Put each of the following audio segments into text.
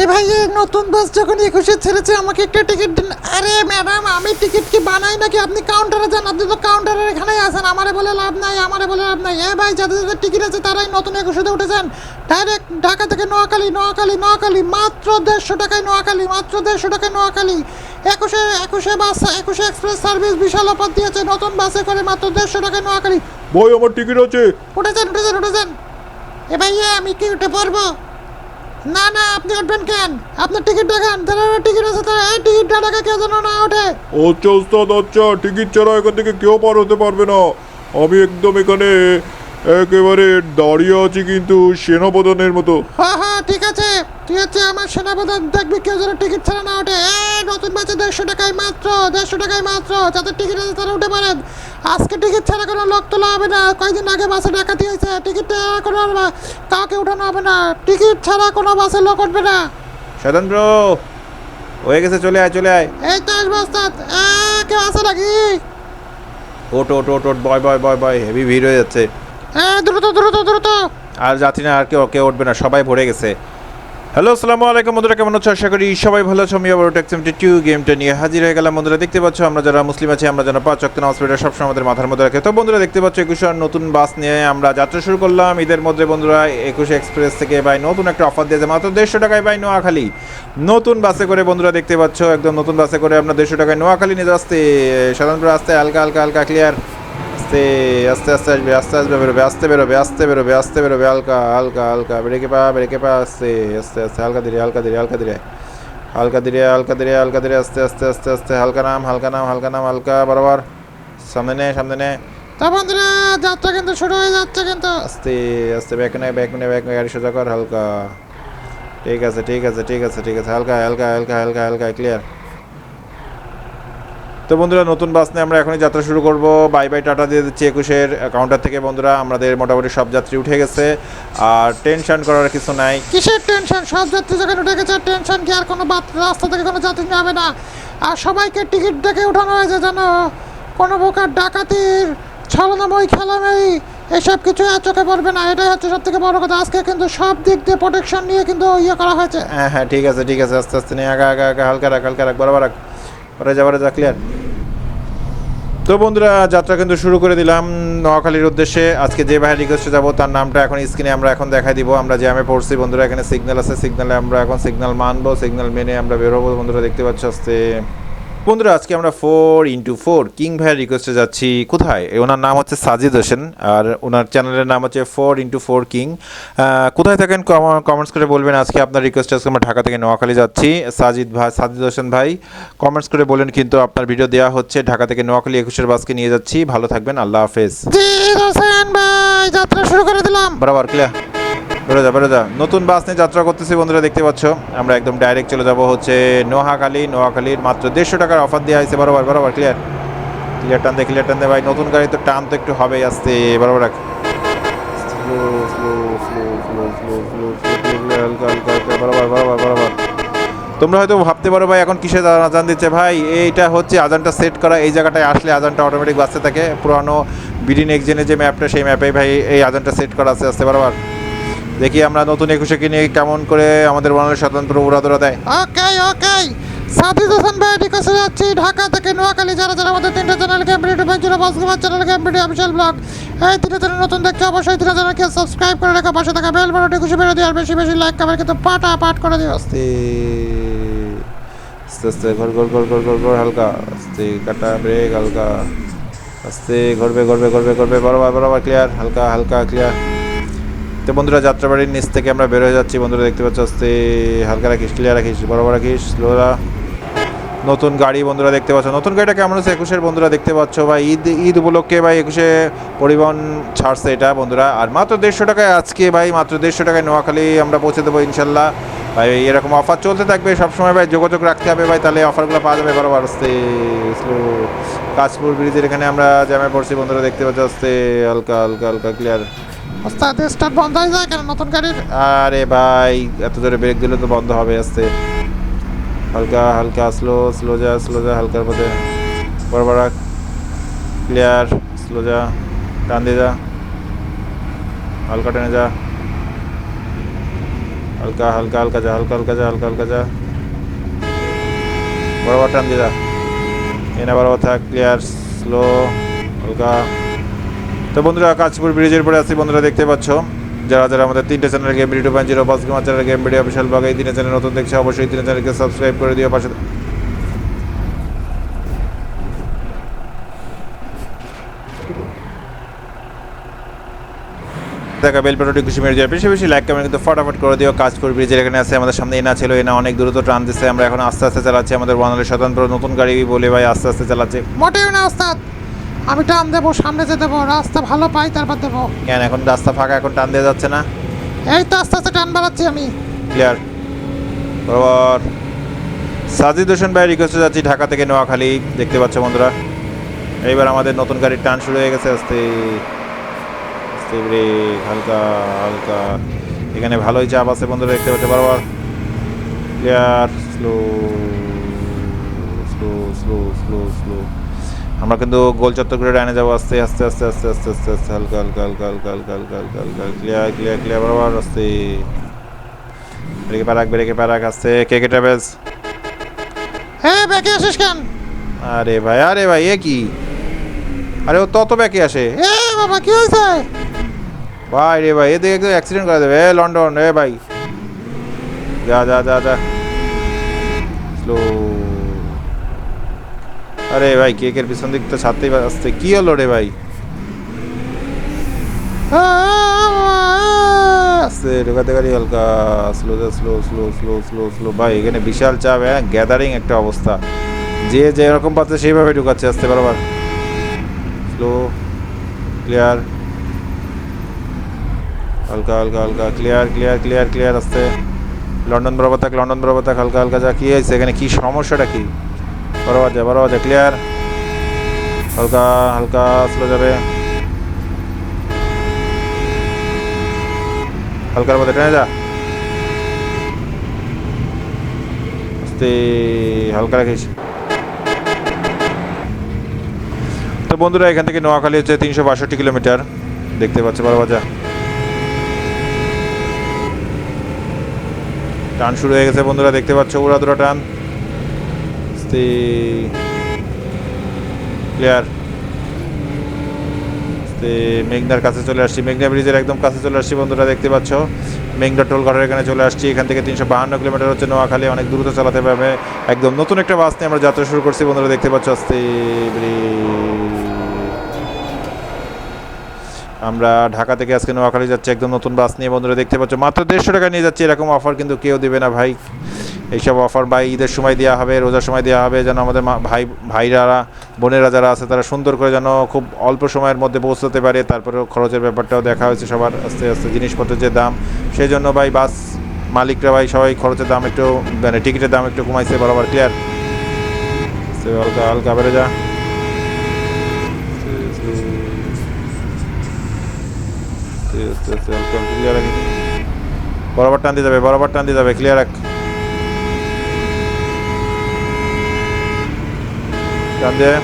এ ভাই এই নতুন বাস যখন একুশে ছেড়েছে আমাকে একটা টিকিট দিন। আরে ম্যাডাম আমি টিকিট কি বানাই নাকি? আপনি কাউন্টারে যান আপনি তো কাউন্টারের এখানেই আছেন আমারে বলে লাভ নাই আমারে বলে লাভ নাই। এ ভাই যাদের যাদের টিকিট আছে তারাই নতুন একুশেতে উঠেছেন। ডাইরেক্ট ঢাকা থেকে নোয়াখালী নোয়াখালী নোয়াখালী মাত্র দেড়শো টাকায় নোয়াখালী মাত্র দেড়শো টাকায় নোয়াখালী। একুশে একুশে বাস একুশে এক্সপ্রেস সার্ভিস বিশাল অফার দিয়েছে নতুন বাসে করে মাত্র দেড়শো টাকায় নোয়াখালী। ভাই আমার টিকিট আছে। উঠেছেন উঠেছেন উঠেছেন। এ ভাইয়া আমি কি উঠে পড়ব? না না আপনি উঠবেন কেন? আপনার টিকিট দেখান যারা টিকিট আছে তারা এই টিকিটটা টাকা কেউ যেন না ওঠে। আচ্ছা ওস্তাদ আচ্ছা টিকিট ছাড়া এখান থেকে কেউ পার হতে পারবে না। আমি একদম এখানে একেবারে দাঁড়িয়ে আছি কিন্তু সেনাপ্রধানের মতো। হ্যাঁ হ্যাঁ ঠিক আছে ঠিক আছে আমার সেনাপ্রধান দেখবি কেউ যেন টিকিট ছাড়া না ওঠে। এই নতুন বাচ্চা দেড়শো টাকায় মাত্র দেড়শো টাকায় মাত্র যাদের টিকিট আছে তারা উঠে পারেন আজকে টিকিট ছাড়া কোনো লোক তোলা হবে না। কয়েকদিন আগে বাসে ডাকাতি হয়েছে। টিকিট কোনো কাউকে উঠানো হবে না। টিকিট ছাড়া কোনো বাসে লোক উঠবে না। সাধন ব্রো হয়ে গেছে চলে আয় চলে আয়। এই তো আসব ওস্তাদ। কেউ আছে নাকি? ওট ওট ওট ওট বয় বয় বয় বয় হেভি ভিড় হয়ে যাচ্ছে। এ, দ্রুত দ্রুত দ্রুত। আর যাত্রী না আর কেউ কেউ উঠবে না সবাই ভরে গেছে। হ্যালো, আসসালামু আলাইকুম বন্ধুরা, কেমন আছো? আশা করি সবাই ভালো আছো। আমি আবার টেক্সিমটি টু গেমটা নিয়ে হাজির হয়ে গেলাম। বন্ধুরা, দেখতে পাচ্ছ, আমরা যারা মুসলিম আছি, আমরা যেন পাঁচ অক্ট নামাজ পড়ে সবসময় আমাদের মাথার মধ্যে রাখে। তো বন্ধুরা, দেখতে পাচ্ছ, একুশে আর নতুন বাস নিয়ে আমরা যাত্রা শুরু করলাম। ঈদের মধ্যে বন্ধুরা, একুশে এক্সপ্রেস থেকে ভাই নতুন একটা অফার দিয়েছে, মাত্র দেড়শো টাকায় ভাই নোয়াখালী। নতুন বাসে করে বন্ধুরা, দেখতে পাচ্ছ, একদম নতুন বাসে করে আমরা দেড়শো টাকায় নোয়াখালী নিয়ে আসতে সাধারণত আসতে হালকা হালকা হালকা ক্লিয়ার আস্তে আস্তে আস্তে আসবে, আস্তে আস্তে বেরোবে আস্তে বেরোবে আস্তে বেরোবে আস্তে বেরোবে, হালকা হালকা হালকা, ব্রেকে পা ব্রেকে পা, আস্তে আস্তে আস্তে, হালকা ধীরে হালকা ধীরে হালকা ধীরে হালকা ধীরে হালকা ধীরে হালকা ধীরে, আস্তে আস্তে আস্তে আস্তে, হালকা নাম হালকা নাম হালকা নাম, হালকা বরাবর, সামনে নে সামনে নে। তা বন্ধুরা, যাত্রা কিন্তু শুরু হয়ে যাচ্ছে কিন্তু। আস্তে আস্তে ব্যাক নে ব্যাক নে ব্যাক নে, গাড়ি সোজা কর, হালকা। ঠিক আছে ঠিক আছে ঠিক আছে ঠিক আছে, হালকা হালকা হালকা হালকা হালকা ক্লিয়ার তো বন্ধুরা নতুন বাস নিয়ে আমরা এখনই যাত্রা শুরু করব। বাই বাই টাটা দিয়ে দিচ্ছি একুশের কাউন্টার থেকে। বন্ধুরা আমাদের মোটামুটি সব যাত্রী উঠে গেছে। আর টেনশন করার কিছু নাই। কিসের টেনশন সব যাত্রী যখন উঠে গেছে টেনশন কি? আর কোনো রাস্তা থেকে কোনো যাত্রী যাবে না। আর সবাইকে টিকিট দেখে উঠানো হয়েছে যেন। কোনো প্রকার ডাকাতির ছলনাময় খেলাময় এসব কিছু আর চোখে পড়বে না। এটাই হচ্ছে সব থেকে বড় কথা। আজকে কিন্তু সব দিক দিয়ে প্রোটেকশন নিয়ে কিন্তু ইয়ে করা হয়েছে। হ্যাঁ হ্যাঁ ঠিক আছে ঠিক আছে। আস্তে আস্তে নিয়ে আগা আগা আগা হালকা রাখ হালকা রাখ বরাবর রাখ। যা ক্লিয়ার তো বন্ধুরা, যাত্রা কিন্তু শুরু করে দিলাম নোয়াখালীর উদ্দেশ্যে। আজকে যে ভাই রিকোয়েস্টে যাব, তার নামটা এখন স্ক্রিনে আমরা এখন দেখাই দিব। আমরা জ্যামে পড়ছি, বন্ধুরা, এখানে সিগন্যাল আছে। সিগন্যালে আমরা এখন সিগন্যাল মানবো সিগন্যাল মেনে আমরা বেরোবো বন্ধুরা, দেখতে পাচ্ছ আস্তে বন্ধুরা আজকে আমরা ফোর ইন্টু ফোর কিং ভাইয়ের রিকোয়েস্টে যাচ্ছি। কোথায়? ওনার নাম হচ্ছে সাজিদ হোসেন আর ওনার চ্যানেলের নাম হচ্ছে ফোর ইন্টু ফোর কিং কোথায় থাকেন? কমেন্টস করে বলবেন। আজকে আপনার রিকোয়েস্টে আজকে আমরা ঢাকা থেকে নোয়াখালী যাচ্ছি। সাজিদ ভাই সাজিদ হোসেন ভাই কমেন্টস করে বলেন কিন্তু আপনার ভিডিও দেওয়া হচ্ছে। ঢাকা থেকে নোয়াখালী একুশের বাসকে নিয়ে যাচ্ছি। ভালো থাকবেন। আল্লাহ হাফেজ। হোসেন ভাই যাত্রা শুরু করে দিলাম। বরাবর ক্লিয়ার বেরো যা বেরো যা নতুন বাস নিয়ে যাত্রা করতেছি বন্ধুরা দেখতে পাচ্ছ। আমরা একদম ডাইরেক্ট চলে যাব হচ্ছে নোয়াখালী নোয়াখালীর মাত্র দেড়শো টাকার অফার দেওয়া হয়েছে। বরাবর বরাবর ক্লিয়ার ক্লিয়ার টান দে ক্লিয়ার টান দে ভাই। নতুন গাড়ি তো টান তো একটু হবেই আসতে। বরাবর রাখ। তোমরা হয়তো ভাবতে পারো ভাই এখন কিসে আজান দিচ্ছে? ভাই এইটা হচ্ছে আজানটা সেট করা। এই জায়গাটায় আসলে আজানটা অটোমেটিক বাজতে থাকে। পুরানো বিডি নেক্সজেনের যে ম্যাপটা সেই ম্যাপে ভাই এই আজানটা সেট করা আছে আসতে বরাবর। দেখি আমরা নতুন একুশে কিনে কেমন করে আমাদের বাংলাদেশ স্বতন্ত্র উড়াদোড়া দেয়। ওকে ওকে সাদিদ হোসেন ভাই রিকোয়েস্টে যাচ্ছি। ঢাকা থেকে নোয়াখালী যারা যারা আমাদের তিনটা চ্যানেল টু জিরো পাঁচ কুমার চ্যানেল ক্যাম্পিটি অফিসিয়াল ব্লগ এই তিনটা চ্যানেল নতুন দেখছ অবশ্যই তিনটা চ্যানেলকে সাবস্ক্রাইব করে রাখা। পাশে থাকা বেল বাটনটি খুশি বেরো দিয়ে আর বেশি বেশি লাইক কমেন্ট কিন্তু পাটা পাট করে দিও। আস্তে আস্তে আস্তে ঘর ঘর ঘর ঘর ঘর ঘর হালকা। আস্তে কাটা ব্রেক হালকা। আস্তে ঘরবে ঘরবে ঘরবে ঘরবে বরাবর বরাবর ক্লিয়ার হালকা হালকা ক্লিয়ার তো বন্ধুরা, যাত্রাবাড়ির নিচ থেকে আমরা বের হয়ে যাচ্ছি। বন্ধুরা, দেখতে পাচ্ছ, আস্তে হালকা রাখিস ক্লিয়ার রাখিস বরাবর রাখিস স্লোরা নতুন গাড়ি, বন্ধুরা, দেখতে পাচ্ছ। নতুন গাড়িটা কেমন আছে একুশের, বন্ধুরা, দেখতে পাচ্ছ বা ঈদ ঈদ উপলক্ষে, ভাই, একুশে পরিবহন ছাড়ছে এটা, বন্ধুরা। আর মাত্র দেড়শো টাকায় আজকে, ভাই, মাত্র দেড়শো টাকায় নোয়াখালী আমরা পৌঁছে দেবো, ইনশাল্লাহ। ভাই, এরকম অফার চলতে থাকবে, সবসময়, ভাই, যোগাযোগ রাখতে হবে, ভাই, তাহলে অফারগুলো পাওয়া যাবে বরাবর, আসতে কাশপুর ব্রিজের এখানে আমরা জ্যামে পড়ছি, বন্ধুরা, দেখতে পাচ্ছ, আসতে, হালকা হালকা হালকা ক্লিয়ার ওস্তাদ স্টার্ট বন্ধ হয়ে যায় কেন নতুন গাড়ির? আরে ভাই, এত জোরে ব্রেক দিলে তো বন্ধ হবে আস্তে হালকা হালকা স্লো স্লো যা স্লো যা, হালকার পথে। বরাবর ক্লিয়ার স্লো যা টান দিয়ে যা। হালকা টেনে যা। হালকা হালকা হালকা যা, হালকা হালকা যা, হালকা হালকা যা। বরাবর টান দিয়ে যা। এনে বরাবর থাক ক্লিয়ার স্লো হালকা। তো বন্ধুরা কাজপুর ব্রিজের পরে আছি বন্ধুরা, দেখতে পাচ্ছ। যারা যারা আমাদের তিনটে channel game video point zero পাঁচ channel game video official blog এই তিনটে চ্যানেল নতুন দেখছে, অবশ্যই তিনটে চ্যানেলকে সাবস্ক্রাইব করে দিও পাশে। দেখা বেল বাটনটি খুশি মেরে যায় বেশি বেশি লাইক কমেন্ট কিন্তু ফটাফট করে দিও। কাজ করবি ব্রিজের এখানে আছে, আমাদের সামনে এনা ছিল, এনা অনেক দ্রুত টান দিচ্ছে আমরা এখন আস্তে আস্তে চালাচ্ছি, আমাদের বনালের স্বতন্ত্র নতুন গাড়ি বলে ভাই আস্তে আস্তে চালাচ্ছে। মোটেও না, ওস্তাদ। আমি টান দেবো সামনে যে দেবো রাস্তা ভালো পাই তারপর দেবো। কেন এখন রাস্তা ফাঁকা এখন টান দেওয়া যাচ্ছে না? এই তো আস্তে আস্তে টান বাড়াচ্ছি আমি। ক্লিয়ার বরাবর। সাজিদ হোসেন ভাই রিকোয়েস্টে যাচ্ছি ঢাকা থেকে নোয়াখালী। দেখতে পাচ্ছ বন্ধুরা। এইবার আমাদের নতুন গাড়ির টান শুরু হয়ে গেছে। আস্তে আস্তে ব্রেক হালকা হালকা। এখানে ভালোই চাপ আছে বন্ধুরা দেখতে পাচ্ছ বরাবর। Clear slow slow slow slow slow আমরা কিন্তু গোল চত্বর করে ডাইনে যাব আস্তে আস্তে আস্তে আস্তে আস্তে আস্তে আস্তে হালকা হালকা হালকা হালকা হালকা হালকা হালকা হালকা ক্লিয়ার ক্লিয়ার ক্লিয়ার বরাবর আস্তে। ব্রেকে প্যারাক ব্রেকে প্যারাক আসছে কে কে ট্রাভেলস? হ্যাঁ ব্যাকে আসিস কেন? আরে ভাই আরে ভাই এ কি? আরে ও তত ব্যাকে আসে। এ বাবা কি হয়েছে? ভাই রে ভাই এদিকে একদম অ্যাক্সিডেন্ট করে দেবে। এ লন্ডন এ ভাই। যা যা যা যা। স্লো আরে ভাই, কেকের পিছন দিক তো ছাড়তেই আসতে কি হলো রে ভাই? আস্তে, ঢোকাতে গাড়ি হালকা। Slow slow slow slow slow slow ভাই, এখানে বিশাল চাপ হ্যাঁ? গ্যাদারিং একটা অবস্থা। যে যেরকম পাচ্ছে, সেইভাবে ঢুকাচ্ছে, আসতে বরাবর স্লো ক্লিয়ার হালকা হালকা হালকা ক্লিয়ার ক্লিয়ার ক্লিয়ার ক্লিয়ার আসতে। লন্ডন বরাবর থাক, লন্ডন বরাবর থাক, হালকা হালকা যা, কি হয়েছে এখানে? কি সমস্যাটা কি? বরাবর যা বরাবর যা ক্লিয়ার হালকা হালকা স্লো যাবে। হালকার মধ্যে টেনে যা। আস্তে, হালকা রাখিস। তো বন্ধুরা, এখান থেকে নোয়াখালী হচ্ছে তিনশো বাষট্টি কিলোমিটার। দেখতে পাচ্ছে বরাবর যা টান শুরু হয়ে গেছে বন্ধুরা, দেখতে পাচ্ছ উড়াদুরা টান। ক্লিয়ার মেঘনার কাছে চলে আসছি। মেঘনা ব্রিজের একদম কাছে চলে আসছি বন্ধুরা, দেখতে পাচ্ছ? মেঘনা টোল ঘাটের এখানে চলে আসছি। এখান থেকে তিনশো বাহান্ন কিলোমিটার হচ্ছে নোয়াখালী, অনেক দ্রুত চালাতে পারবে। একদম নতুন একটা বাস নিয়ে আমরা যাত্রা শুরু করছি বন্ধুরা, দেখতে পাচ্ছ? আস্তে। আমরা ঢাকা থেকে আজকে নোয়াখালী যাচ্ছি, একদম নতুন বাস নিয়ে বন্ধুরা, দেখতে পাচ্ছ? মাত্র দেড়শো টাকা নিয়ে যাচ্ছি, এরকম অফার কিন্তু কেউ দেবে না ভাই। এইসব অফার ভাই ঈদের সময় দেওয়া হবে রোজার সময় দেওয়া হবে যেন আমাদের ভাই ভাইরা বোনেরা যারা আছে তারা সুন্দর করে যেন খুব অল্প সময়ের মধ্যে পৌঁছতে পারে তারপরেও খরচের ব্যাপারটাও দেখা হয়েছে সবার আস্তে আস্তে জিনিসপত্রের যে দাম সেই জন্য ভাই বাস মালিকরা ভাই সবাই খরচের দাম একটু মানে টিকিটের দাম একটু কমাইছে বরাবর ক্লিয়ার হালকা হালকা বেড়ে যা বরাবর টান দিয়ে যাবে বরাবর টান দিয়ে যাবে ক্লিয়ার রাখ দিয়ে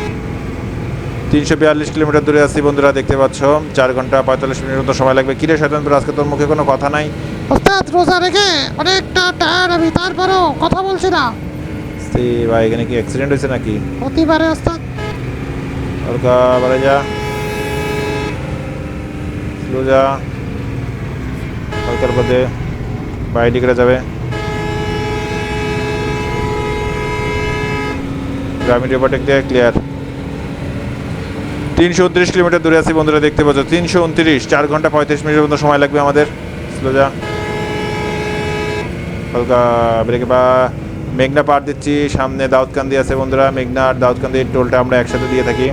তিনশো বিয়াল্লিশ কিলোমিটার দূরে আছি বন্ধুরা দেখতে পাচ্ছ। চার ঘণ্টা পঁয়তাল্লিশ মিনিট মতো সময় লাগবে। কিরে শয়তানপুর আজকে তোর মুখে কোনো কথা নাই? ওস্তাদ রোজা রেখে অনেকটা টায়ার্ড আমি তারপরেও কথা বলছি না। সে ভাই এখানে কি অ্যাক্সিডেন্ট হয়েছে নাকি? হতে পারে ওস্তাদ। হালকা বাড়ে যা। স্লো যা। হালকার পথে বাইরে দিকে যাবে। গ্রামীণ ওভারটেক দিয়ে ক্লিয়ার তিনশো উনত্রিশ কিলোমিটার দূরে আছি বন্ধুরা দেখতে পাচ্ছ। তিনশো উনত্রিশ চার ঘণ্টা পঁয়ত্রিশ মিনিটের মতো সময় লাগবে আমাদের। স্লো যা। হালকা ব্রেকে বা মেঘনা পার দিচ্ছি সামনে দাউদকান্দি আছে বন্ধুরা। মেঘনা আর দাউদকান্দির টোলটা আমরা একসাথে দিয়ে থাকি।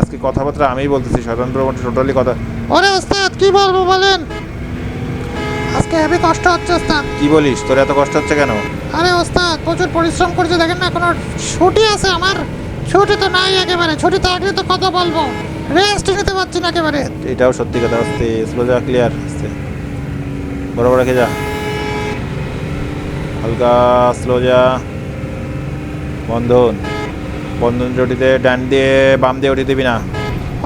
আজকে কথাবার্তা আমিই বলতেছি স্বতন্ত্র টোটালি কথা। ওরে ওস্তাদ কি বলব বলেন? আজকে হেভি কষ্ট হচ্ছে ওস্তাদ। কি বলিস? তোর এত কষ্ট হচ্ছে কেন? আরে ওস্তাদ প্রচুর পরিশ্রম করছে। দেখেন না কোনো ছুটি আছে আমার? ছুটি তো নাই একেবারে ছুটি থাকলে তো কত বলব। রেস্ট নিতে পারছি না একেবারে। এটাও সত্যি কথা আসতে স্লো যা ক্লিয়ার আসতে। বড় বড় রেখে যা হালকা স্লো যা। বন্ধন। বন্ধন জটিতে ডান দিয়ে বাম দিয়ে উঠিয়ে দিবি না।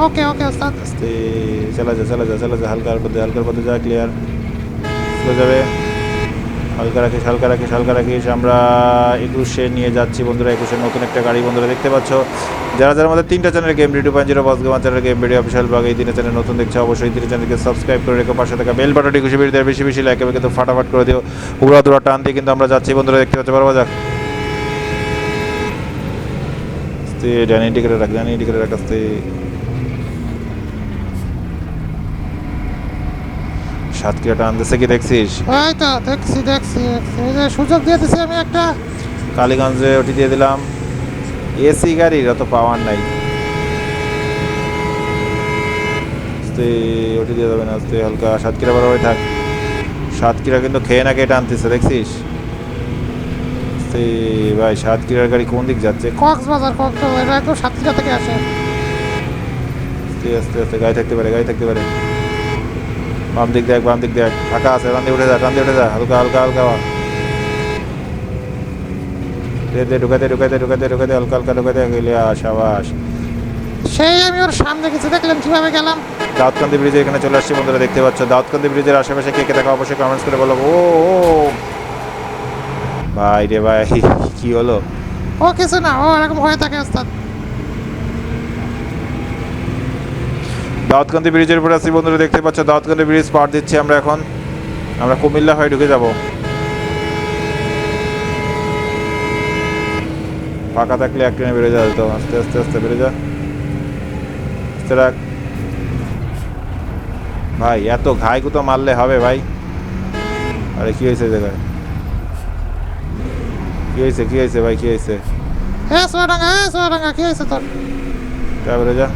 ওকে ওকে ওস্তাদ। আস্তে চালা যা চালা যা চালা যা হালকার পথে হালকার পথে যা ক্লিয়ার স্লো যাবে। হালকা রাখিস হালকা রাখিস হালকা রাখিস আমরা একুশে নিয়ে যাচ্ছি বন্ধুরা, একুশে নতুন একটা গাড়ি বন্ধুরা দেখতে পাচ্ছ। যারা যারা আমাদের তিনটা channel game video point zero boss gamer channel game video official blog এই তিনটা চ্যানেল নতুন দেখছে, অবশ্যই তিনটা চ্যানেলকে সাবস্ক্রাইব করে রেখো, পাশে থাকা বেল বাটনটি খুশি বেরিয়ে বেশি বেশি লাইক এবং কিন্তু ফাটাফাট করে দিও। উড়া দুরা টান দিয়ে কিন্তু আমরা যাচ্ছি বন্ধুরা, দেখতে পাচ্ছ, বড় যাক ডানি টিকেটে রাখ ডানি টিকেটে রাখ আস্তে সাতক্ষীরা টান দিচ্ছে কি দেখছিস? এই তো দেখছি দেখছি দেখছি। এই যে সুযোগ দিয়ে দিছি আমি একটা। কালীগঞ্জে ওটি দিয়ে দিলাম। এসি গাড়ির অত পাওয়ার নাই। ওটি দিয়ে যাবে না আস্তে হালকা সাতক্ষীরা বরাবর থাক। সাতক্ষীরা কিন্তু খেয়ে না খেয়ে টানতেছে দেখছিস? ভাই সাতক্ষীরার গাড়ি কোন দিক যাচ্ছে? কক্সবাজার কক্সবাজার একদম সাতক্ষীরা থেকে আসে। আস্তে আস্তে আস্তে গাড়ি থাকতে পারে গাড়ি থাকতে পারে। বাম দিক দেখ বাম দিক দেখ। ফাঁকা আছে দিয়ে উঠে যা দিয়ে উঠে যা। হালকা হালকা হালকা দে দে ঢুকাতে ঢুকাতে ঢুকাতে ঢুকাতে হালকা হালকা ঢুকাতে গেলে আশাবাস সেই আমি ওর সামনে গেছি দেখলেন কীভাবে গেলাম? দাউদকান্দি ব্রিজের এখানে চলে আসছি বন্ধুরা দেখতে পাচ্ছ। দাউদকান্দি ব্রিজের আশেপাশে কে কে দেখা অবশ্যই কমেন্টস করে বলো। ও ও। ভাই রে ভাই কি হলো? ও কিছু না ও এরকম হয়ে থাকে ওস্তাদ। দাউদকান্দি ব্রিজের উপরে আছি বন্ধুরা দেখতে পাচ্ছ দাউদকান্দি ব্রিজ পার দিচ্ছি আমরা এখন। আমরা কুমিল্লা হয়ে ঢুকে যাব। ফাঁকা থাকলে এক ট্রেনে বেড়ে যাবে তো আস্তে আস্তে আস্তে বেড়ে যা। আস্তে রাখ। ভাই এত ঘাই কুতো মারলে হবে ভাই। আরে কি হয়েছে জায়গায়? কি হয়েছে কি হয়েছে ভাই কি হয়েছে? এ সোয়াডাঙ্গা এ সোয়াডাঙ্গা কি হয়েছে তোর? বেড়ে যা।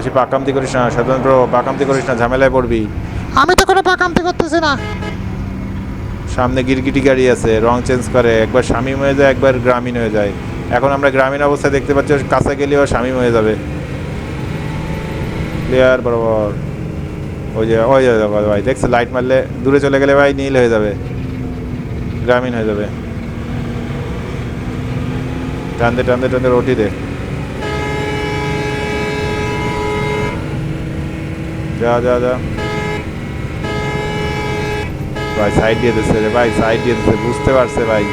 বেশি পাকামতি করিস না স্বতন্ত্র পাকামতি করিস না ঝামেলায় পড়বি। আমি তো কোনো পাকামতি করতেছি না। সামনে গিরগিটি গাড়ি আছে রং চেঞ্জ করে একবার শামীম হয়ে যায় একবার গ্রামীণ হয়ে যায়। এখন আমরা গ্রামীণ অবস্থায় দেখতে পাচ্ছি কাছে গেলেও স্বামী হয়ে যাবে। ক্লিয়ার বরাবর। ওই যে ওই যে ভাই দেখছে লাইট মারলে দূরে চলে গেলে ভাই নীল হয়ে যাবে। গ্রামীণ হয়ে যাবে। টানতে টানতে টানতে রুটি দে যা যা যা। ভাই সাইড দিয়ে দিচ্ছে রে ভাই সাইড দিয়ে দিচ্ছে বুঝতে পারছে ভাই।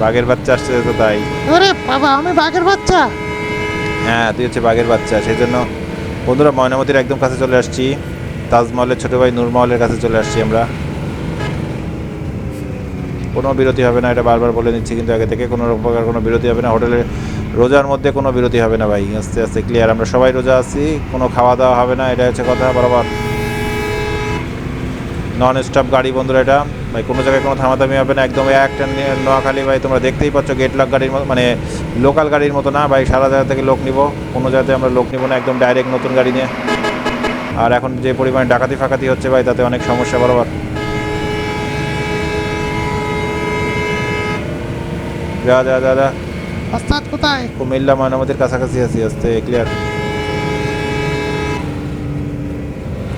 বাঘের বাচ্চা আসছে তো তাই। আরে বাবা আমি বাঘের বাচ্চা। হ্যাঁ তুই হচ্ছে বাঘের বাচ্চা সেই জন্য বন্ধুরা ময়নামতির একদম কাছে চলে আসছি। তাজমহলের ছোট ভাই নূরমহলের কাছে চলে আসছি আমরা। কোনো বিরতি হবে না এটা বারবার বলে নিচ্ছি কিন্তু আগে থেকে কোনো প্রকার কোনো বিরতি হবে না। হোটেলে রোজার মধ্যে কোনো বিরতি হবে না ভাই, আস্তে আস্তে ক্লিয়ার আমরা সবাই রোজা আছি, কোনো খাওয়া দাওয়া হবে না এটা হচ্ছে কথা, বরাবর। নন স্টপ গাড়ি বন্ধুরা এটা, ভাই, কোনো জায়গায় কোনো থামাথামি হবে না, একদম একটা নে- নোয়াখালী, ভাই, তোমরা দেখতেই পাচ্ছ গেট লক গাড়ির মতো মানে লোকাল গাড়ির মতো না, ভাই, সারা জায়গা থেকে লোক নিব, কোনো জায়গাতে আমরা লোক নিব না, একদম ডাইরেক্ট নতুন গাড়ি নিয়ে। আর এখন যে পরিমাণে ডাকাতি ফাকাতি হচ্ছে ভাই, তাতে অনেক সমস্যা, বরাবর। যা যা যা যা। ওস্তাদ কোথায়? কুমিল্লা ময়নামতির কাছাকাছি আছি, আস্তে ক্লিয়ার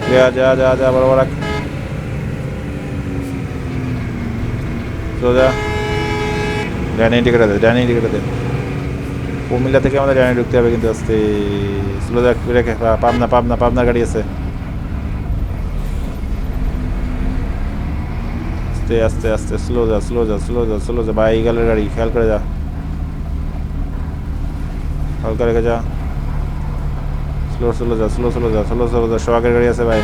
ক্লিয়ার যা যা যা বরাবর রাখ। সোজা। ডাইনি টিকেট দে ডাইনি টিকেট দে। কুমিল্লা থেকে আমাদের ডাইনি ঢুকতে হবে কিন্তু আস্তে। স্লো যা, রেখে, পা- পাবনা পাবনা গাড়ি আছে। আস্তে আস্তে আস্তে স্লো যা স্লো যা স্লো যা স্লো যা ভাই গেলের গাড়ি, খেয়াল করে যা। হালকা রেখে যা। স্লো স্লো যা স্লো স্লো যা স্লো স্লো যা। সোহাগের গাড়ি আছে ভাই।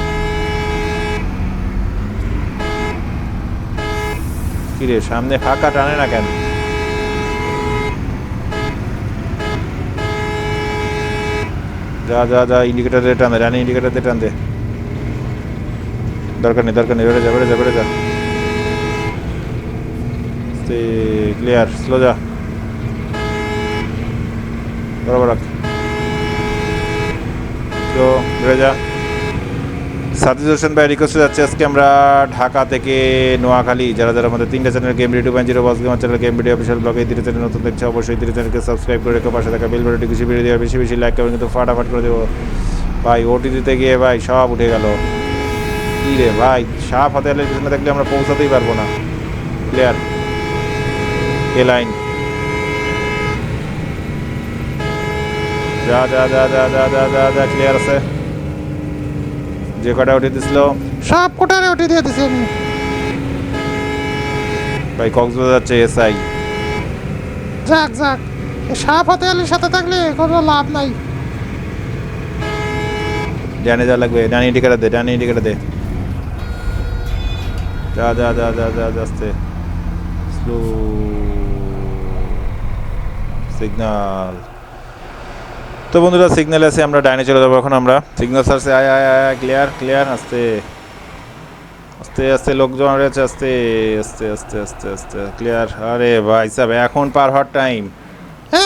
কিরে সামনে ফাঁকা টানে না কেন? যা যা যা ইন্ডিকেটার দিয়ে টান রানি ইন্ডিকেটার দিয়ে টান দে। দরকার নেই দরকার নেই, বেড়ে যা বেড়ে যা বেড়ে যা। ক্লিয়ার স্লো যা। রাখ তো বেড়ে যা। সাদিজ হোসেন ভাই রিকোয়েস্টে যাচ্ছে, আজকে আমরা ঢাকা থেকে নোয়াখালী, যারা যারা আমাদের তিনটা channel game radio point zero boss gamer channel game video official ব্লগে তিনটা চ্যানেল নতুন দেখছে, অবশ্যই তিনটা চ্যানেলকে সাবস্ক্রাইব করে রেখে, পাশে থাকা বেল বাটনটি বেশি বেরিয়ে দেওয়া বেশি বেশি লাইক করবেন কিন্তু ফাটাফাট করে দেবো। ভাই ওটি দিতে গিয়ে ভাই, সব উঠে গেল। কী রে ভাই, সাপ হাতে পিছনে থাকলে আমরা পৌঁছাতেই পারব না। ক্লিয়ার এ লাইন যা যা যা যা যা যা যা যা ক্লিয়ার আছে যে কটা উঠে দিছিল সব কোটারে উঠে দিয়ে দিছি আমি ভাই কক্সবাজার যাচ্ছে এসআই যাক যাক সাপ হাতে আলীর সাথে থাকলে কোনো লাভ নাই ডানে যা লাগবে ডানি ইন্ডিকেটার দে ডানি ইন্ডিকেটার দে যা যা যা যা যা যা আস্তে স্লো সিগনাল তো বন্ধুরা সিগন্যাল আছে আমরা ডাইনে চলে যাব এখন আমরা। সিগন্যাল সারছে আয় আয় আয় ক্লিয়ার ক্লিয়ার আস্তে। আস্তে আস্তে লোকজন রয়েছে আস্তে আস্তে আস্তে আস্তে আস্তে ক্লিয়ার আরে ভাই সাহেব এখন পার হওয়ার টাইম এ,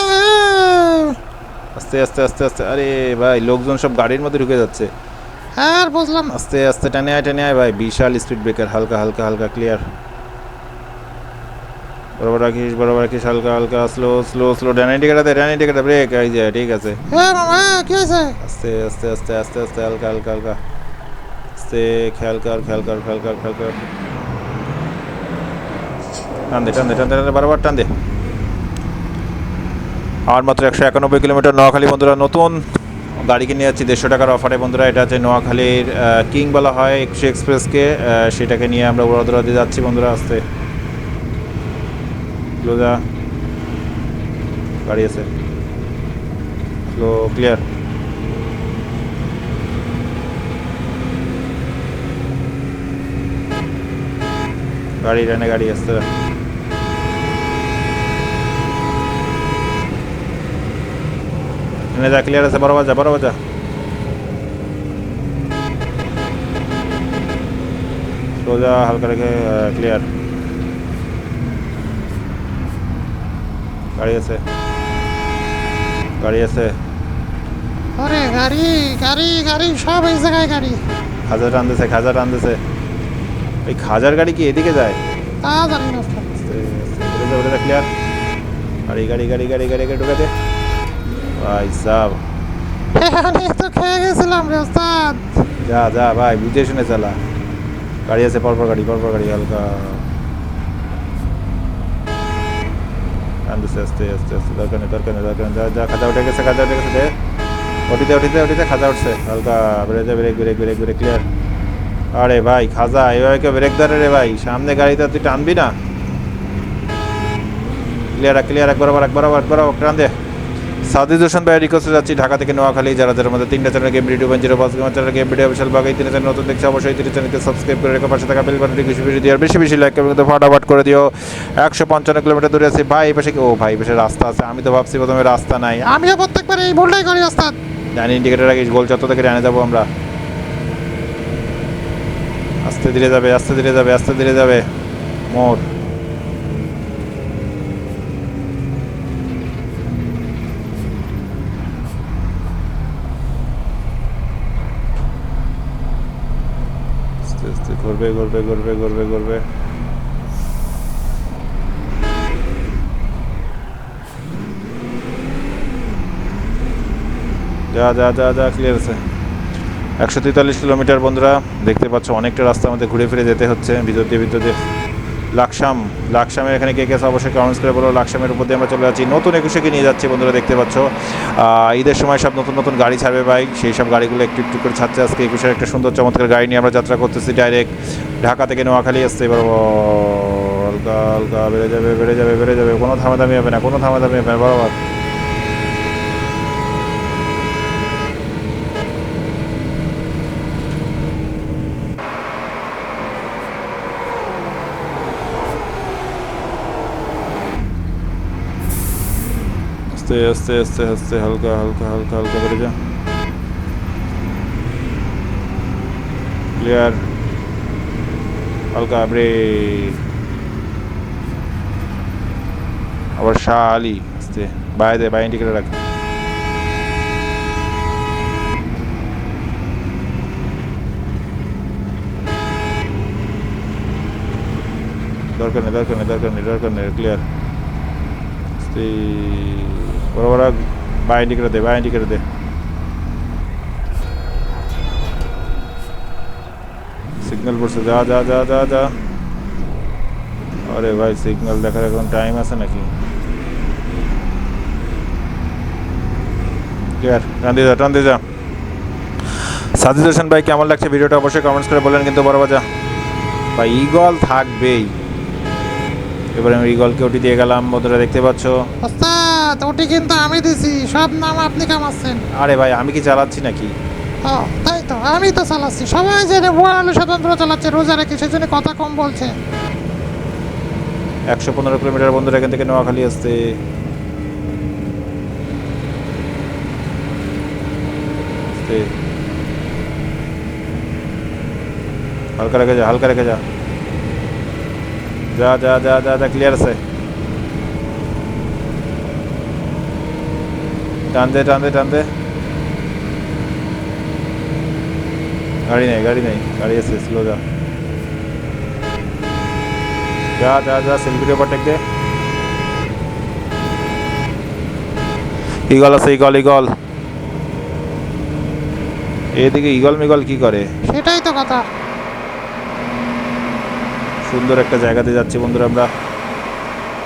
আস্তে আস্তে আস্তে আস্তে আরে ভাই লোকজন সব গাড়ির মধ্যে ঢুকে যাচ্ছে। হ্যাঁ আর বুঝলাম আস্তে আস্তে টেনে আয় টেনে আয় ভাই বিশাল স্পিড ব্রেকার হালকা হালকা হালকা ক্লিয়ার বরাবর রাখিস বরাবর রাখিস হালকা হালকা স্লো স্লো স্লো ডান দে ডান ব্রেক এই যে ঠিক আছে। এ, কি হয়েছে? আস্তে আস্তে আস্তে আস্তে আস্তে হালকা হালকা হালকা। আস্তে খেয়াল কর খেয়াল কর খেয়াল কর খেয়াল কর। টান দে টান দে টান দে বারবার টান দে। আর মাত্র একশো একানব্বই কিলোমিটার নোয়াখালী বন্ধুরা নতুন গাড়ি কিনে যাচ্ছি দেড়শো টাকার অফারে বন্ধুরা এটা হচ্ছে নোয়াখালীর কিং বলা হয় একুশে এক্সপ্রেসকে সেটাকে নিয়ে আমরা উড়াদুরা দিয়ে যাচ্ছি বন্ধুরা আসতে। ক্লোজা গাড়ি আছে স্লো ক্লিয়ার গাড়ি ডানে গাড়ি আসতে এনে যা ক্লিয়ার আছে বরাবর যা বরাবর যা সোজা হালকা রেখে ক্লিয়ার গাড়ি আছে। গাড়ি আছে। আরে গাড়ি গাড়ি গাড়ি সব এই জায়গায় গাড়ি। খাজা টানতেছে খাজা টানতেছে। এই খাজার গাড়ি কি এদিকে যায়? তা জানি না। ক্লিয়ার গাড়ি গাড়ি গাড়ি গাড়ি গাড়ি গাড়ি ঢুকাতে। ভাই সাহ তো খেয়ে গেছিলাম রে ওস্তাদ। যা যা ভাই বুঝে শুনে চালা। গাড়ি আছে পরপর গাড়ি পরপর গাড়ি হালকা। আনতেছে আস্তে আস্তে আস্তে, দরকার নেই দরকার নেই দরকার নেই। যা যা, খাজা উঠে গেছে, খাজা উঠে গেছে, দে। ওটিতে ওটিতে ওটিতে খাজা উঠছে। হালকা বেড়ে যা brake brake brake brake clear আরে ভাই, খাজা, এভাবে কেউ ব্রেক ধরে রে ভাই। সামনে গাড়িতে তুই টানবি না। ক্লিয়ার ক্লিয়ার এক বরাবর এক বরাবর এক বরাবর, টান দে। সাদিদ হোসেন ভাই রিকোয়েস্টে যাচ্ছি ঢাকা থেকে নোয়াখালী। যারা যারা মধ্যে তিনটা চ্যানেল গেম ভিডিও জিরো পাঁচ চ্যানেল গেম ভিডিও বিশাল বাগাই তিন চ্যানেল নতুন দেখছে অবশ্যই তিন চ্যানেলকে সাবস্ক্রাইব করে রেখে। পাশে থাকা বেল বাটনটি কিছু ভিডিও দিয়ে আর বেশি বেশি লাইক করবে ফাটাফাট করে দিও। একশো পঞ্চান্ন কিলোমিটার দূরে আছে। ভাই পাশে ও ভাই পাশে রাস্তা আছে। আমি তো ভাবছি প্রথমে রাস্তা নাই। আমিও প্রত্যেকবার এই ভুলটাই করি ওস্তাদ। জানি ইন্ডিকেটার রাখিস গোল চত্বর থেকে জানে যাব আমরা। আস্তে ধীরে যাবে আস্তে ধীরে যাবে আস্তে ধীরে যাবে। মোড়। আস্তে ঘুরবে ঘুরবে ঘুরবে ঘুরবে ঘুরবে যা যা যা যা ক্লিয়ার আছে। একশো তেতাল্লিশ কিলোমিটার বন্ধুরা, দেখতে পাচ্ছ অনেকটা রাস্তা আমাদের ঘুরে ফিরে যেতে হচ্ছে ভিতর দিয়ে ভিতর দিয়ে। লাকসাম লাকসামের এখানে কে কেস অবশ্যই কমেন্টস করে বলো লাকসামের উপর দিয়ে আমরা চলে যাচ্ছি নতুন একুশেকে নিয়ে যাচ্ছি বন্ধুরা দেখতে পাচ্ছ ঈদের সময় সব নতুন নতুন গাড়ি ছাড়বে বাইক সেই সব গাড়িগুলো একটু একটু করে ছাড়ছে আজকে একুশের একটা সুন্দর চমৎকার গাড়ি নিয়ে আমরা যাত্রা করতেছি ডাইরেক্ট ঢাকা থেকে নোয়াখালী আসতে এবার হালকা হালকা বেড়ে যাবে বেড়ে যাবে বেড়ে যাবে কোনো থামাদামি হবে না কোনো থামাদামি হবে না বরাবর আস্তে আস্তে আস্তে আস্তে হালকা হালকা হালকা হালকা করে যা ক্লিয়ার হালকা ব্রেক আবার শাহ আলী আস্তে বাইরে দে বাইরে ইন্ডিকেটার রাখ দরকার নেই দরকার নেই দরকার নেই দরকার নেই ক্লিয়ার আস্তে বরাবর বাই ইন্ডিকেটার দে, বাই ইন্ডিকেটার দে। সিগন্যাল পড়ছে যা যা যা যা যা। আরে ভাই সিগন্যাল দেখার এখন টাইম আছে নাকি? ক্লিয়ার টান দিয়ে যা, টান দিয়ে যা। সাজিদ ভাই, কেমন লাগছে? ভিডিওটা অবশ্যই কমেন্টস করে বলেন কিন্তু বড় বাজা ভাই ইগল থাকবেই। এবারে আমি রিগলকে ওটি দিয়ে গেলাম বন্ধুরা দেখতে পাচ্ছ। ওস্তাদ ওটি কিন্তু আমি দিছি সব নাম আপনি কামাচ্ছেন। আরে ভাই আমি কি চালাচ্ছি নাকি? ও তাই তো আমি তো চালাচ্ছি। সবাই জেনে ভুয়ালু স্বতন্ত্র চালাচ্ছে রোজা রেখে সেজন্য কথা কম বলছে। একশো পনেরো কিলোমিটার বন্ধুরা এখান থেকে নোয়াখালী আসতে। হালকা রেখে যা হালকা রেখে যা। যা যা যা যা যা ক্লিয়ার আছে। টান দে টান দে টান দে। গাড়ি নেই গাড়ি নেই, গাড়ি আছে স্লো যা। যা যা যা সেলফির ওভারটেক দে। ইগল আছে ইগল ইগল এদিকে ইগল মিগল কি করে? সেটাই তো কথা। সুন্দর একটা জায়গাতে যাচ্ছি বন্ধুরা আমরা।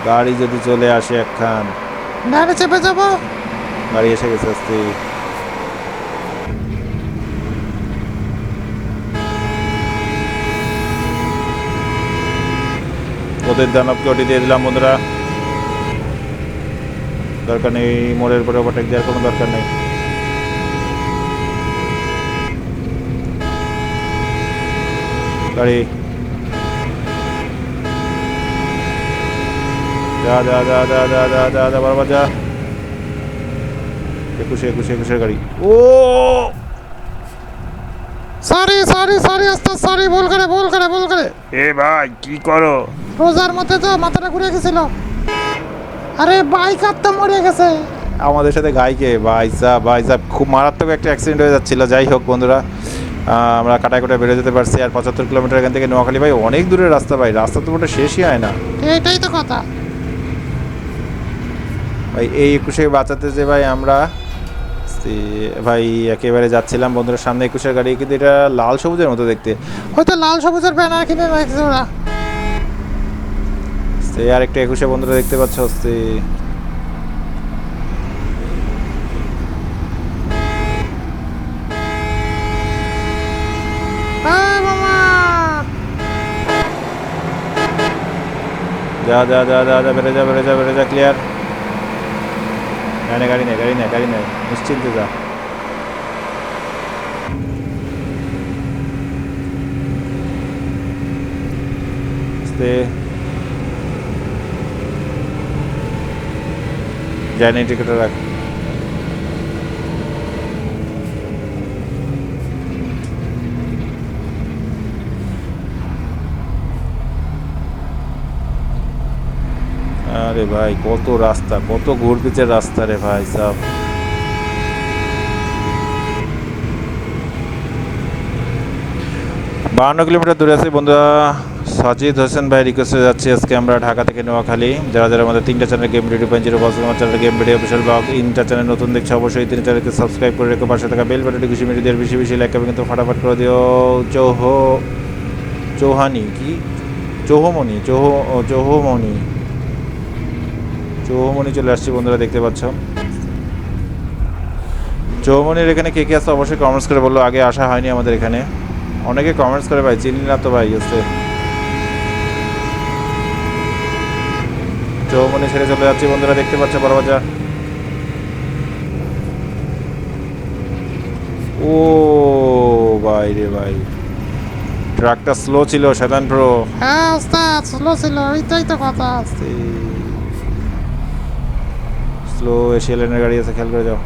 গাড়ি যদি চলে আসে একখান। ডানে চেপে যাব? গাড়ি এসে গেছে আসতে ওদের দানবকে ওটি দিয়ে দিলাম বন্ধুরা। দরকার নেই মোড়ের পরে ওভারটেক দেওয়ার কোনো দরকার নেই। গাড়ি যা যা যা যা যা যা যা যা বারবার যা। একুশে একুশে একুশের গাড়ি। ও! সরি সরি সরি ওস্তাদ সরি ভুল করে ভুল করে ভুল করে। এ ভাই কি করো? রোজার মধ্যে তো মাথাটা ঘুরে গেছিল। আরে বাইক আর তো মরে গেছে। আমাদের সাথে গাইকে ভাই সাহ ভাই সাহ খুব মারাত্মক একটা অ্যাক্সিডেন্ট হয়ে যাচ্ছিল। যাই হোক বন্ধুরা আমরা কাটায় কাটায় বেরো যেতে পারছি। আর পঁচাত্তর কিলোমিটার এখান থেকে নোয়াখালী ভাই অনেক দূরের রাস্তা ভাই। রাস্তা তো মোটা শেষই হয় না। এটাই তো কথা। ভাই এই একুশে বাঁচাতে যে ভাই আমরা ভাই একেবারে যাচ্ছিলাম বন্ধুরা সামনে একুশের গাড়ি কিন্তু এটা লাল সবুজের মতো দেখতে। হয়তো লাল সবুজের ব্যানার কিনে রাখছে ওরা। আর একটা একুশে বন্ধুরা দেখতে পাচ্ছ যা যা যা যা যা বেড়ে যা বেড়ে যা বেড়ে যা ক্লিয়ার গাড়ি গাড়ি নেই গাড়ি নেই গাড়ি নেই নিশ্চিন্তে যা। জানি টিকিটটা রাখ। আরে ভাই, কত রাস্তা, কত ঘুরপিচের রাস্তা রে ভাই, সব। বাহান্ন কিলোমিটার দূরে আছে বন্ধুরা। সাজিদ হোসেন ভাই রিকোয়েস্টে যাচ্ছি আজকে আমরা ঢাকা থেকে নোয়াখালী। যারা যারা আমাদের তিনটা channel game video point zero পাঁচ আমার channel game video official blog ইনটা channel নতুন দেখছে অবশ্যই তিন চ্যানেলকে সাবস্ক্রাইব করে রেখে, পাশে থাকা বেল বাটনটি খুশি মিটিয়ে দিয়ে বেশি বেশি লাইক কিন্তু ফাটাফাট করে দিও। চৌহ চৌহানি, কি? চৌহমণি, চৌহ চৌহমণি। চৌহমণি চলে আসছি বন্ধুরা দেখতে পাচ্ছ। চৌহমণির এখানে কে কে আসছে অবশ্যই কমেন্টস করে বলল আগে আসা হয়নি আমাদের এখানে। অনেকে কমেন্টস করে ভাই চিনি না তো ভাই আসতে চৌমনি ছেড়ে চলে যাচ্ছি বন্ধুরা দেখতে পাচ্ছ বড় বাজার ও ভাই রে ভাই ট্রাকটা স্লো ছিল সাধারণ প্রো হ্যাঁ স্লো ছিল ওইটাই তো কথা স্লো এশিয়া লাইনের গাড়ি আছে খেয়াল করে যাও।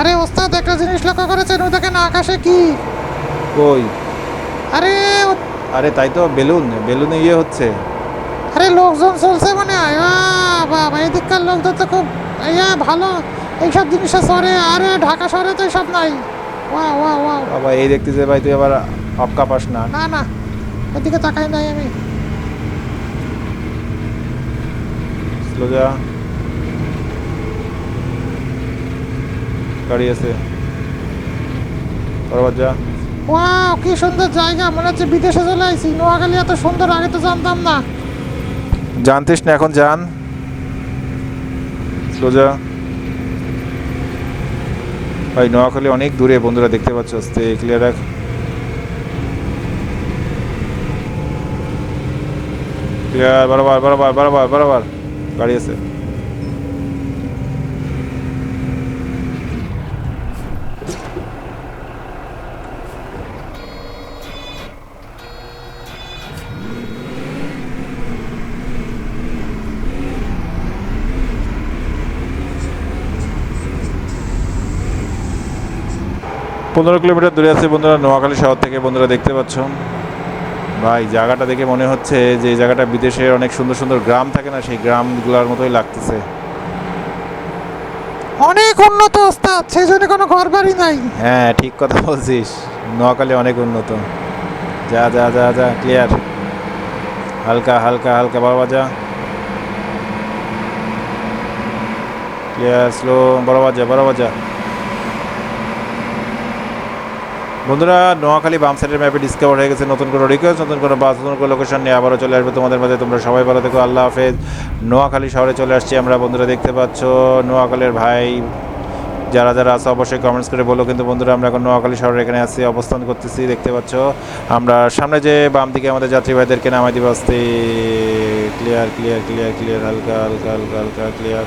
আরে ওস্তাদ একটা জিনিস লক্ষ্য করেছেন? ওই দেখেন আকাশে কি? কই? আরে আরে তাই তো বেলুন বেলুনে ইয়ে হচ্ছে। আরে লোকজন চলছে মানে বাবা এদিককার লোকজন তো খুব ইয়ে ভালো। এইসব জিনিসে সরে। আরে ঢাকা শহরে তো এসব নাই। ওয়া ওয়া ওয়া। বাবা এই দেখতেছে ভাই তুই আবার অপকা পাস না। না না ওদিকে তাকাই নাই আমি। স্লো যা। গাড়ি আছে। বরাবর যা। ওয়াও কি সুন্দর জায়গা মনে হচ্ছে বিদেশে চলে আইছি। নোয়াখালী এত সুন্দর আগে তো জানতাম না। জানতিস না এখন যান স্লো যা। ভাই নোয়াখালী অনেক দূরে বন্ধুরা দেখতে পাচ্ছ আস্তে ক্লিয়ার রাখ। ক্লিয়ার বরাবর বরাবর বরাবর বরাবর। গাড়ি আছে। পনেরো কিলোমিটার দূরে আছে বন্ধুরা নোয়াখালী শহর থেকে বন্ধুরা দেখতে পাচ্ছ। ভাই জায়গাটা দেখে মনে হচ্ছে যে জায়গাটা বিদেশের অনেক সুন্দর সুন্দর গ্রাম থাকে না সেই গ্রামগুলোর মতোই লাগতেছে। অনেক উন্নত ওস্তাদ সেই জন্য কোনো ঘর বাড়ি নাই। হ্যাঁ ঠিক কথা বলছিস। নোয়াখালী অনেক উন্নত। যা যা যা যা ক্লিয়ার হালকা হালকা হালকা বাবা যা ক্লিয়ার স্লো বড় বাজা বড় বাজা বন্ধুরা, নোয়াখালী বাম সাইডের ম্যাপে ডিসকভার হয়ে গেছে নতুন কোনো রিকোয়েস্ট নতুন কোনো বাস নতুন কোনো লোকেশন নিয়ে আবারও চলে আসবে তোমাদের মাঝে। তোমরা সবাই ভালো থেকো, আল্লাহ হাফেজ। নোয়াখালী শহরে চলে আসছি আমরা, বন্ধুরা দেখতে পাচ্ছ, নোয়াখালীর ভাই যারা যারা আছে অবশ্যই কমেন্টস করে বলো। কিন্তু বন্ধুরা, আমরা এখন নোয়াখালী শহরে এখানে আছি, অবস্থান করতেছি, দেখতে পাচ্ছ। আমরা সামনে যে বাম দিকে আমাদের যাত্রী ভাইদেরকে নামাই দিব, আসতে ক্লিয়ার ক্লিয়ার ক্লিয়ার ক্লিয়ার হালকা হালকা হালকা হালকা ক্লিয়ার